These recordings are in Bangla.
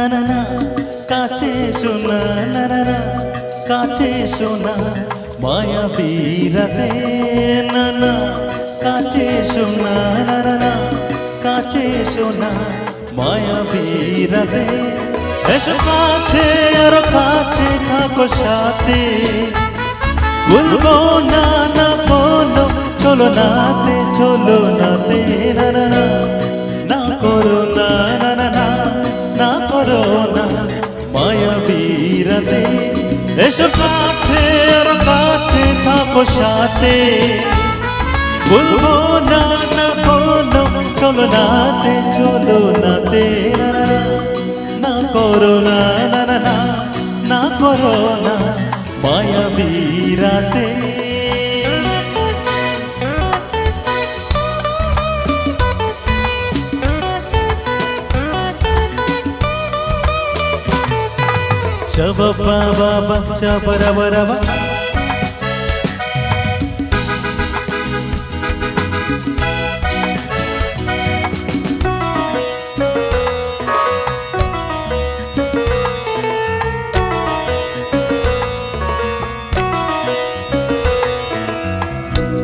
না না না কাছে সোনা না না না কাছে সোনা, মায়া রাতে না না কাছে সোনা না না না কাছে সোনা, মায়া রাতে এসো কাছে আর কাছে থাকো সাথে। বলব না না বলো, চলো নাতে চলো নাতে না বীরাতে এসো কাছে আর কাছে থাকো সাথে। বলব না না বলো চলো নাতে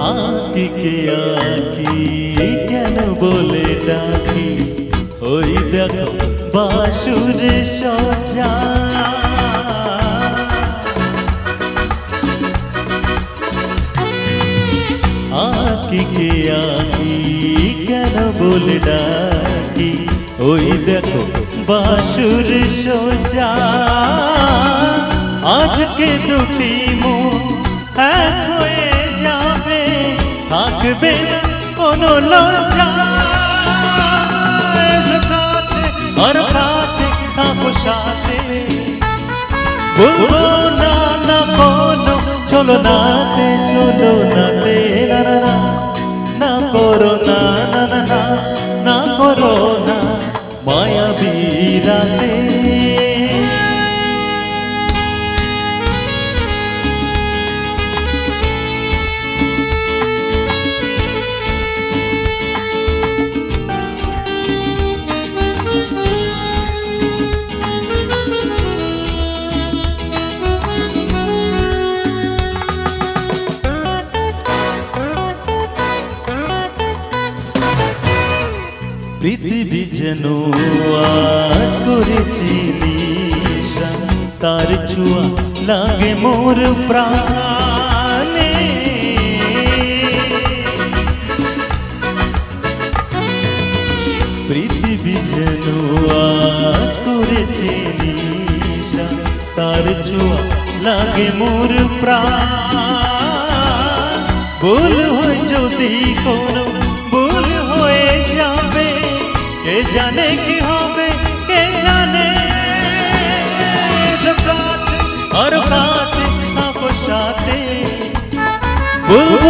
আঁকি কে আঁকি কেন বলে ডাকি ওই দেখো বাসুর সজা আঁকি কেন বলে ডাকি? ওই দেখো, বাসুর সোজা। আজকে দুটি এক হয়ে যাবে, থাকবে না কোনো লজ্জা। কাছে না চলো না। বীরাতে পৃথিবী যেন আজ করেছি তার ছোঁয়া লাগে মোর প্রাণে। পৃথিবী যেন আজ করেছি তার ছোঁয়া লাগে মোর প্রাণ। ভুল হয় যদি কোনো বলব,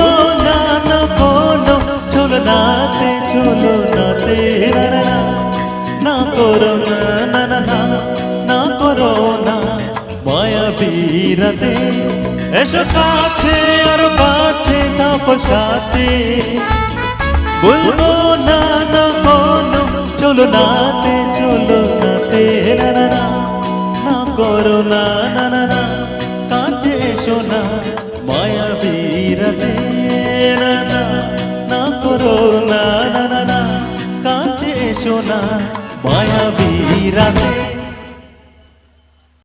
না না, বলো, চলো নাতে চলো নাতে না না না। না করো, না না না না না করো, না। মায়া বীরাতে এসো কাছে, আর কাছে থাকো সাথে। বলব, না না, বলো, চলো নাতে চলো নাতে না না না। না করো, না না না